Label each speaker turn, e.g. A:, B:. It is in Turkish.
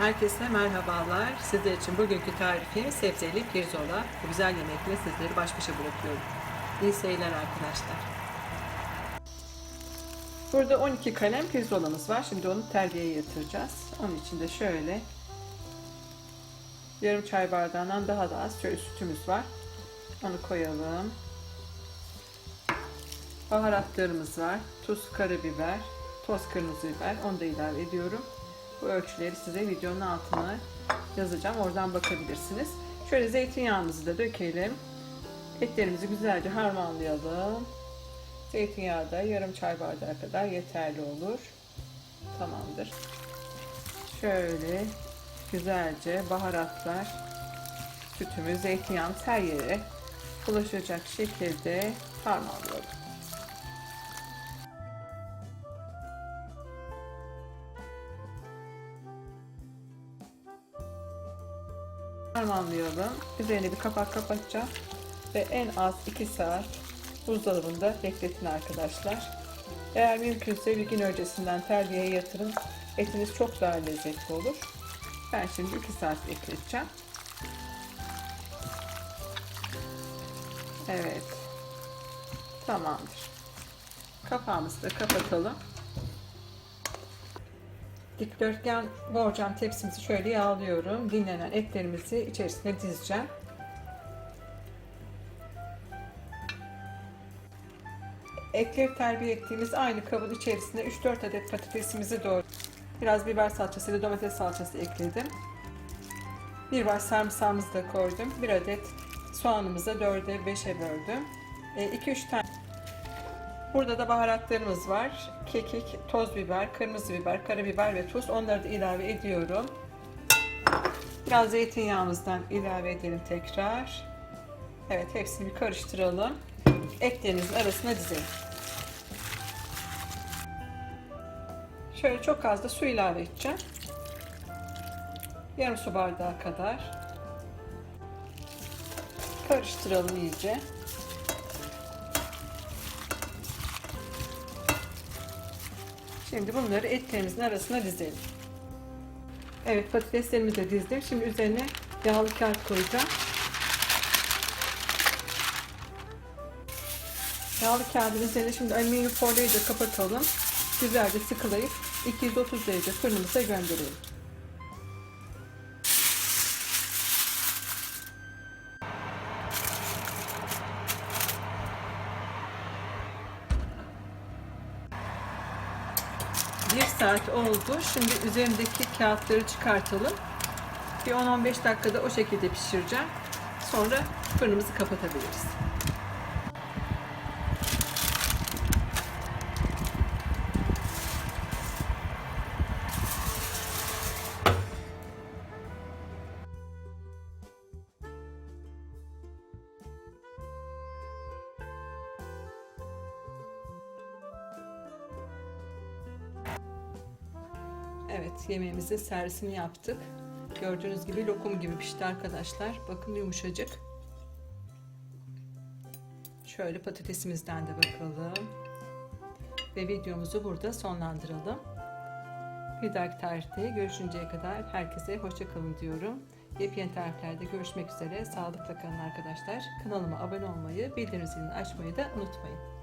A: Herkese merhabalar. Sizler için bugünkü tarifim sebzeli pirzola. Bu güzel yemekle sizleri baş başa bırakıyorum. İyi seyirler arkadaşlar. Burada 12 kalem pirzolamız var. Şimdi onu terbiyeye yatıracağız. Onun için de şöyle yarım çay bardağından daha da az şöyle sütümüz var. Onu koyalım. Baharatlarımız var. Tuz, karabiber, toz kırmızı biber. Onu da ilave ediyorum. Bu ölçüleri size videonun altına yazacağım. Oradan bakabilirsiniz. Şöyle zeytinyağımızı da dökelim. Etlerimizi güzelce harmanlayalım. Zeytinyağı da yarım çay bardağı kadar yeterli olur. Tamamdır. Şöyle güzelce baharatlar, sütümüz, zeytinyağımız her yere bulaşacak şekilde harmanlayalım. Harmanlayalım. Üzerine bir kapak kapatacağım. Ve en az 2 saat buzdolabında bekletin arkadaşlar. Eğer mümkünse bir gün öncesinden terbiyeye yatırın. Etiniz çok daha lezzetli olur. Ben şimdi 2 saat bekleteceğim. Evet. Tamamdır. Kapağımızı da kapatalım. Dikdörtgen borcam tepsimizi şöyle yağlıyorum. Dinlenen etlerimizi içerisine dizeceğim. Etleri terbiye ettiğimiz aynı kabın içerisine 3-4 adet patatesimizi doğru. Biraz biber salçası ile domates salçası ekledim. Bir var sarımsağımızı da koydum. Bir adet soğanımızı 4'e 5'e böldüm. 2-3 tane Burada da baharatlarımız var. Kekik, toz biber, kırmızı biber, karabiber ve tuz. Onları da ilave ediyorum. Biraz zeytinyağımızdan ilave edelim tekrar. Evet hepsini bir karıştıralım. Etlerinizin arasına dizelim. Şöyle çok az da su ilave edeceğim. Yarım su bardağı kadar. Karıştıralım iyice. Şimdi bunları etlerimizin arasına dizelim. Evet patateslerimi de dizdim. Şimdi üzerine yağlı kağıt koyacağım. Yağlı kağıdın üzerine şimdi alüminyum folyoyu da kapatalım. Güzelce sıkılayıp 230 derece fırınımıza gönderelim. Bir saat oldu. Şimdi üzerindeki kağıtları çıkartalım. Bir 10-15 dakikada o şekilde pişireceğim. Sonra fırınımızı kapatabiliriz. Evet yemeğimizin servisini yaptık. Gördüğünüz gibi lokum gibi pişti arkadaşlar. Bakın yumuşacık. Şöyle patatesimizden de bakalım. Ve videomuzu burada sonlandıralım. Bir dahaki tarihte görüşünceye kadar herkese hoşçakalın diyorum. Yepyeni tariflerde görüşmek üzere. Sağlıkla kalın arkadaşlar. Kanalıma abone olmayı, bildirim zilini açmayı da unutmayın.